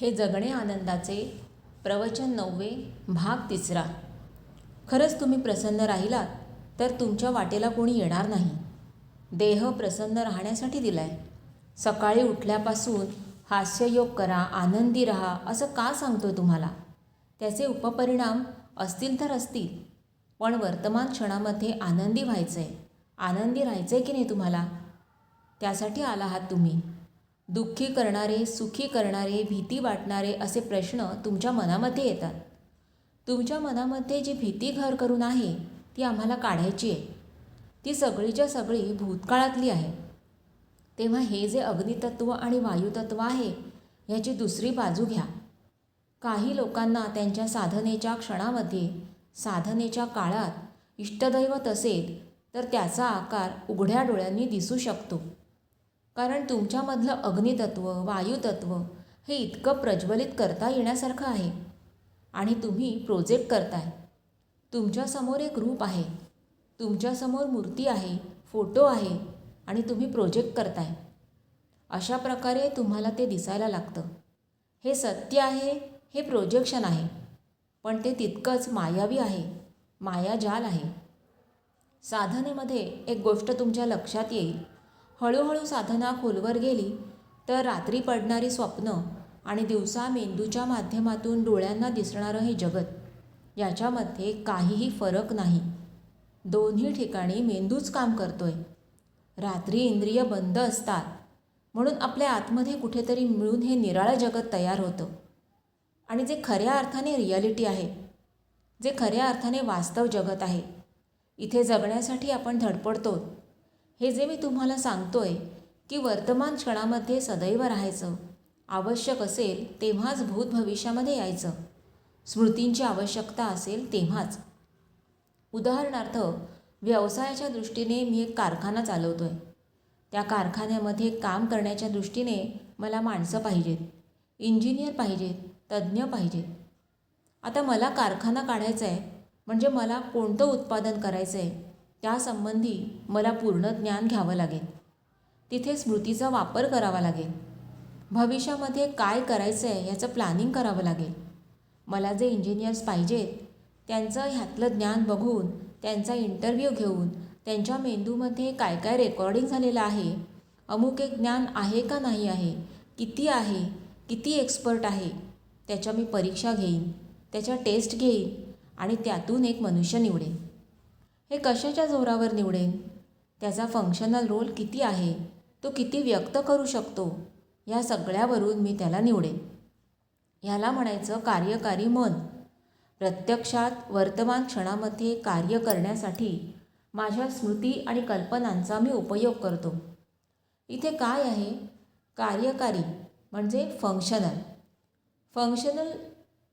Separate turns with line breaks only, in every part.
हे जगणे आनंदाचे प्रवचन नववे भाग तिसरा. खरंच तुम्ही प्रसन्न राहिलात तर तुमच्या वाटेला कोणी येणार नाही. देह प्रसन्न राहण्यासाठी दिलाय. सकाळी उठल्यापासून हास्ययोग करा आनंदी राहा असं का सांगतोय तुम्हाला? त्याचे उपपरिणाम असतील तर असतील पण वर्तमान क्षणामध्ये आनंदी व्हायचं आहे आनंदी राहायचं आहे की नाही तुम्हाला? त्यासाठी आला आहात तुम्ही. दुःखी करणारे सुखी करणारे भीती वाटणारे असे प्रश्न तुमच्या मनामध्ये येतात. तुमच्या मनामध्ये जी भीती घर करून आहे ती आम्हाला काढायची आहे. ती सगळीच्या सगळी भूतकाळातली आहे. तेव्हा हे जे अग्नितत्व आणि वायुतत्व आहे ह्याची दुसरी बाजू घ्या. काही लोकांना त्यांच्या साधनेच्या क्षणामध्ये साधनेच्या काळात इष्टदैवत असेल तर त्याचा आकार उघड्या डोळ्यांनी दिसू शकतो. कारण तुमच्यामधलं अग्नितत्व वायुतत्व हे इतकं प्रज्वलित करता येण्यासारखं आहे. आणि तुम्ही प्रोजेक्ट करताय. तुमच्यासमोर एक रूप आहे. तुमच्यासमोर मूर्ती आहे फोटो आहे आणि तुम्ही प्रोजेक्ट करताय. अशा प्रकारे तुम्हाला ते दिसायला लागतं. हे सत्य आहे हे प्रोजेक्शन आहे. पण ते तितकंच मायावी आहे मायाजाल आहे. साधनेमध्ये एक गोष्ट तुमच्या लक्षात येईल. हळूहळू साधना खोलवर गेली तर रात्री पडणारी स्वप्न आणि दिवसा मेंदूच्या माध्यमातून डोळ्यांना दिसणारं हे जगत याच्यामध्ये काहीही फरक नाही. दोन्ही ठिकाणी मेंदूच काम करतोय. रात्री इंद्रिय बंद असतात म्हणून आपल्या आतमध्ये कुठेतरी मिळून हे निराळं जगत तयार होतं. आणि जे खऱ्या अर्थाने रियालिटी आहे जे खऱ्या अर्थाने वास्तव जगत आहे इथे जगण्यासाठी आपण धडपडतो हे जे मी तुम्हाला सांगतोय की वर्तमान क्षणामध्ये सदैव राहायचं. आवश्यक असेल तेव्हाच भूत भविष्यामध्ये यायचं. स्मृतींची आवश्यकता असेल तेव्हाच. उदाहरणार्थ व्यवसायाच्या दृष्टीने मी एक कारखाना चालवतो आहे त्या कारखान्यामध्ये काम करण्याच्या दृष्टीने मला माणसं पाहिजेत. इंजिनियर पाहिजेत तज्ज्ञ पाहिजेत. आता मला कारखाना काढायचा आहे म्हणजे मला कोणतं उत्पादन करायचं आहे त्यासंबंधी मला पूर्ण ज्ञान घ्यावं लागेल. तिथे स्मृतीचा वापर करावा लागेल. भविष्यामध्ये काय करायचं आहे याचं प्लॅनिंग करावं लागेल. मला जे इंजिनियर्स पाहिजेत त्यांचं ह्यातलं ज्ञान बघून त्यांचा इंटरव्ह्यू घेऊन त्यांच्या मेंदूमध्ये काय काय रेकॉर्डिंग झालेलं आहे अमुक एक ज्ञान आहे का नाही आहे किती आहे किती एक्सपर्ट आहे त्याच्या मी परीक्षा घेईन त्याच्या टेस्ट घेईन आणि त्यातून एक मनुष्य निवडेन. हे कशाच्या जोरावर निवडेन? त्याचा फंक्शनल रोल किती आहे? तो किती व्यक्त करू शकतो? या सगळ्यावरून मी त्याला निवडेन. ह्याला म्हणायचं कार्यकारी मन. प्रत्यक्षात वर्तमान क्षणामध्ये कार्य करण्यासाठी माझ्या स्मृती आणि कल्पनांचा मी उपयोग करतो. इथे काय आहे? कार्यकारी म्हणजे functional functional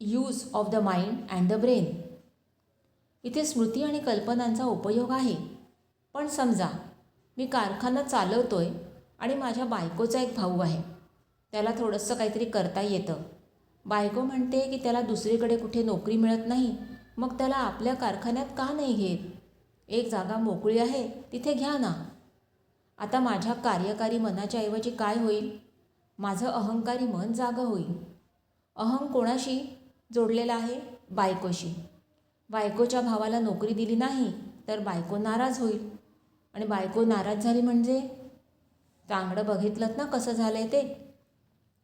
use of the mind and the brain इथे स्मृती आणि कल्पनांचा उपयोग आहे. पण समजा मी कारखाना चालवतो आहे आणि माझ्या बायकोचा एक भाऊ आहे. त्याला थोडंसं काहीतरी करता येतं. बायको म्हणते की त्याला दुसरीकडे कुठे नोकरी मिळत नाही. मग त्याला आपल्या कारखान्यात का नाही घेत? एक जागा मोकळी आहे तिथे घ्या ना. आता माझ्या कार्यकारी मनाच्या ऐवजी काय होईल? माझं अहंकारी मन जागं होईल. अहं कोणाशी जोडलेला आहे? बायकोशी. बायकोच्या भावाला नोकरी दिली नाही तर बायको नाराज होईल. आणि बायको नाराज झाली म्हणजे? चांगलं बघितलं ना कसं झालं आहे ते?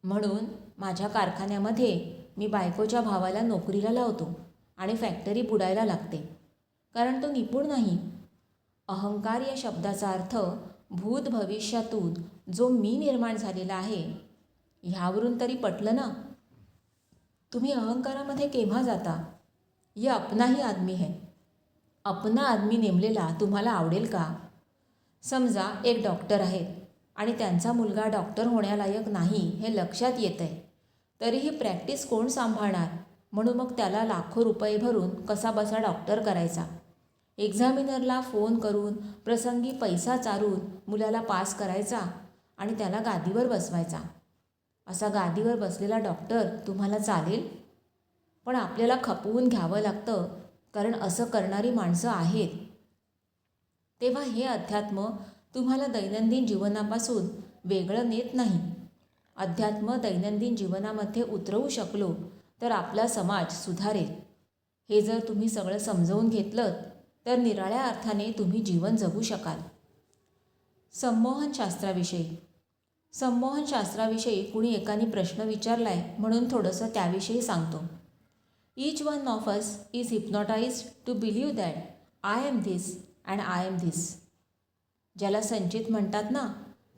म्हणून माझ्या कारखान्यामध्ये मी बायकोच्या भावाला नोकरीला लावतो आणि फॅक्टरी बुडायला लागते. कारण तो निपुण नाही. अहंकार या शब्दाचा अर्थ भूत भविष्यातून जो मी निर्माण झालेला आहे ह्यावरून तरी पटलं ना? तुम्ही अहंकारामध्ये केव्हा जाता? ये अपना ही आदमी है. अपना आदमी नेमलेला तुम्हाला आवडेल का? समजा एक डॉक्टर आहेत आणि त्यांचा मुलगा डॉक्टर होण्यालायक नाही हे लक्षात येतं आहे तरीही प्रॅक्टिस कोण सांभाळणार? म्हणून मग त्याला लाखो रुपये भरून कसा बसा डॉक्टर करायचा एक्झामिनरला फोन करून प्रसंगी पैसा चारून मुलाला पास करायचा आणि त्याला गादीवर बसवायचा. असा गादीवर बसलेला डॉक्टर तुम्हाला चालेल? पण आपल्याला खपवून घ्यावं लागतं कारण असं करणारी माणसं आहेत. तेव्हा हे अध्यात्म तुम्हाला दैनंदिन जीवनापासून वेगळं नेत नाही. अध्यात्म दैनंदिन जीवनामध्ये उतरवू शकलो तर आपला समाज सुधारेल. हे जर तुम्ही सगळं समजवून घेतलं तर निराळ्या अर्थाने तुम्ही जीवन जगू शकाल. संमोहनशास्त्राविषयी संमोहनशास्त्राविषयी कुणी एकाने प्रश्न विचारला आहे म्हणून थोडंसं त्याविषयी सांगतो. Each one of us is hypnotized to believe that I am this and I am this ज्याला संचित म्हणतात ना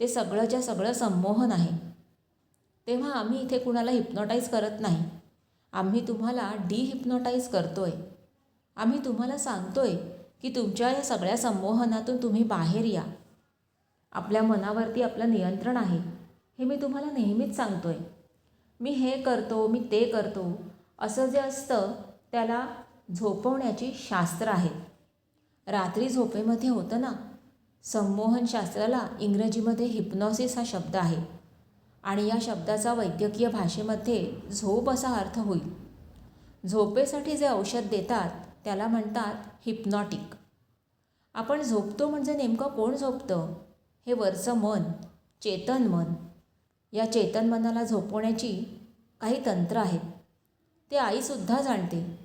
ते सगळंच्या सगळं संमोहन आहे. तेव्हा आम्ही इथे कुणाला हिप्नॉटाईज करत नाही. आम्ही तुम्हाला डिहिप्नॉटाईज करतो आहे आम्ही तुम्हाला सांगतो आहे की तुमच्या या सगळ्या संमोहनातून तुम्ही बाहेर या. आपल्या मनावरती आपलं नियंत्रण आहे. हे मी तुम्हाला नेहमीच सांगतो आहे मी हे करतो मी ते करतो असं जे असतं त्याला झोपवण्याची शास्त्र आहेत रात्री झोपेमध्ये होतं ना संमोहनशास्त्राला इंग्रजीमध्ये हिप्नॉसिस हा शब्द आहे. आणि या शब्दाचा वैद्यकीय भाषेमध्ये झोप असा अर्थ होईल. झोपेसाठी जे औषध देतात त्याला म्हणतात हिप्नॉटिक आपण झोपतो म्हणजे नेमकं कोण झोपतं? हे वरचं मन चेतन मन. या चेतन मनाला झोपवण्याची काही तंत्र आहेत ते आईसुद्धा जाणते.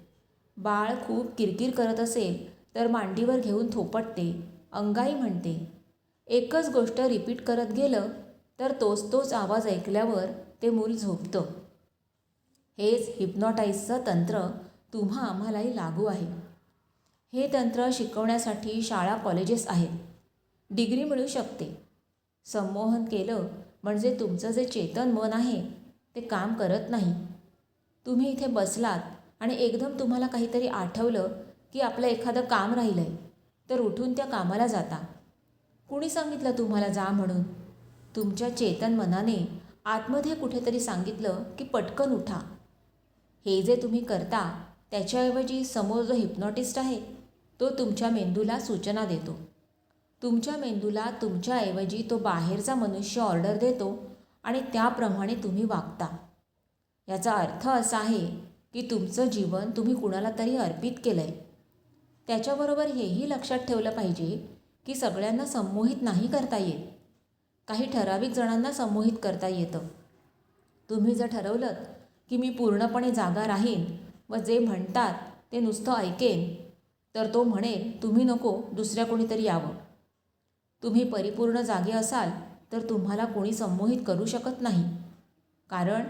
बाळ खूप किरकिर करत असेल तर मांडीवर घेऊन थोपटते अंगाई म्हणते. एकच गोष्ट रिपीट करत गेलं तर तोच तोच आवाज ऐकल्यावर ते मूल झोपतं. हेच हिप्नॉटाईजचं तंत्र तुम्हा आम्हालाही लागू आहे. हे तंत्र शिकवण्यासाठी शाळा कॉलेजेस आहेत. डिग्री मिळू शकते. संमोहन केलं म्हणजे तुमचं जे चेतन मन आहे ते काम करत नाही. तुम्ही इथे बसलात आणि एकदम तुम्हाला काहीतरी आठवलं की आपलं एखादं काम राहिलं आहे तर उठून त्या कामाला जाता. कुणी सांगितलं तुम्हाला जा म्हणून? तुमच्या चेतन मनाने आतमध्ये कुठेतरी सांगितलं की पटकन उठा. हे जे तुम्ही करता त्याच्याऐवजी समोर जो हिप्नॉटिस्ट आहे तो तुमच्या मेंदूला सूचना देतो. तुमच्या मेंदूला तुमच्याऐवजी तो बाहेरचा मनुष्य ऑर्डर देतो आणि त्याप्रमाणे तुम्ही वागता. याचा अर्थ असा आहे की तुमचं जीवन तुम्ही कुणाला तरी अर्पित केलं आहे त्याच्याबरोबर हेही लक्षात ठेवलं पाहिजे की सगळ्यांना संमोहित नाही करता येत. काही ठराविक जणांना संमोहित करता येतं. तुम्ही जर ठरवलं की मी पूर्णपणे जागा राहीन व जे म्हणतात ते नुसतं ऐकेन तर तो म्हणेल तुम्ही नको दुसऱ्या कोणीतरी यावं. तुम्ही परिपूर्ण जागे असाल तर तुम्हाला कोणी संमोहित करू शकत नाही. कारण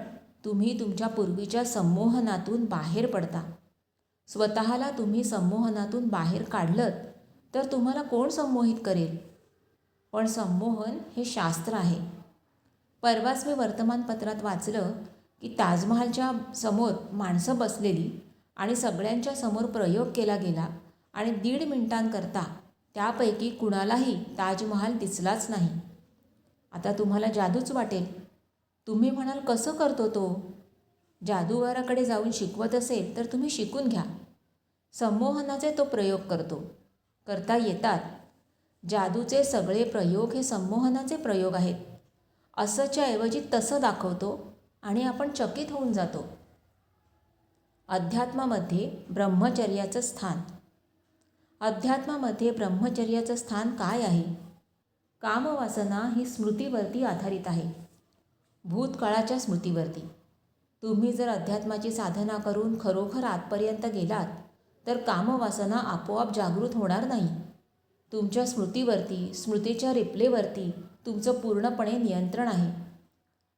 तुम्ही तुमच्या पूर्वीच्या संमोहनातून बाहेर पडता. स्वतःला तुम्ही संमोहनातून बाहेर काढलं तर तुम्हाला कोण संमोहित करेल? पण संमोहन हे शास्त्र आहे. परवाच मी वर्तमानपत्रात वाचलं की ताजमहालच्या समोर माणसं बसलेली आणि सगळ्यांच्या समोर प्रयोग केला गेला आणि दीड मिनिटांकरता त्यापैकी कुणालाही ताजमहाल दिसलाच नाही. आता तुम्हाला जादूच वाटेल. तुम्ही म्हणाल कसं करतो तो? जादूगाराकडे जाऊन शिकवत असेल तर तुम्ही शिकून घ्या. संमोहनाचे तो प्रयोग करतो. करता येतात. जादूचे सगळे प्रयोग हे संमोहनाचे प्रयोग आहेत. असंच्या ऐवजी तसं दाखवतो आणि आपण चकित होऊन जातो. अध्यात्मामध्ये ब्रह्मचर्याचं स्थान. अध्यात्मामध्ये ब्रह्मचर्याचं स्थान काय आहे? कामवासना ही स्मृतीवरती आधारित आहे. भूतकाळाच्या स्मृतीवरती. तुम्ही जर अध्यात्माची साधना करून खरोखर आतपर्यंत गेलात तर कामवासना आपोआप जागृत होणार नाही. तुमच्या स्मृतीवरती स्मृतीच्या रिप्लेवरती तुमचं पूर्णपणे नियंत्रण आहे.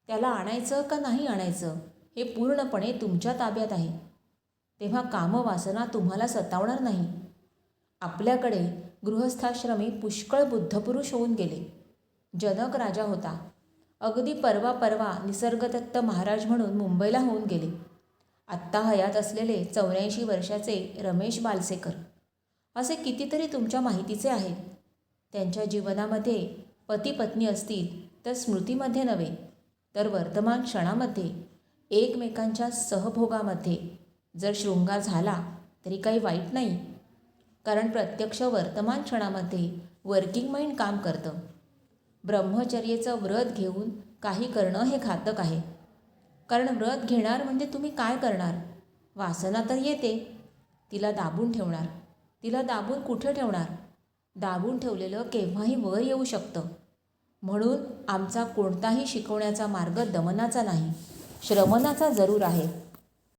त्याला आणायचं का नाही आणायचं हे पूर्णपणे तुमच्या ताब्यात आहे. तेव्हा कामवासना तुम्हाला सतावणार नाही. आपल्याकडे गृहस्थाश्रमी पुष्कळ बुद्धपुरुष होऊन गेले. जनक राजा होता. अगदी परवा परवा निसर्गदत्त महाराज म्हणून मुंबईला होऊन गेले. आत्ता हयात असलेले चौऱ्याऐंशी वर्षाचे रमेश बालसेकर. असे कितीतरी तुमच्या माहितीचे आहेत. त्यांच्या जीवनामध्ये पती पत्नी असतील तर स्मृतीमध्ये नव्हे तर वर्तमान क्षणामध्ये एकमेकांच्या सहभोगामध्ये. जर शृंगार झाला तरी काही वाईट नाही कारण प्रत्यक्ष वर्तमान क्षणामध्ये वर्किंग माइंड काम करतं. ब्रह्मचर्येचं व्रत घेऊन काही करणं हे घातक आहे. कारण व्रत घेणार म्हणजे तुम्ही काय करणार? वासना तर येते. तिला दाबून ठेवणार. तिला दाबून कुठे ठेवणार? दाबून ठेवलेलं केव्हाही वर येऊ शकतं. म्हणून आमचा कोणताही शिकवण्याचा मार्ग दमनाचा नाही. श्रमणाचा जरूर आहे.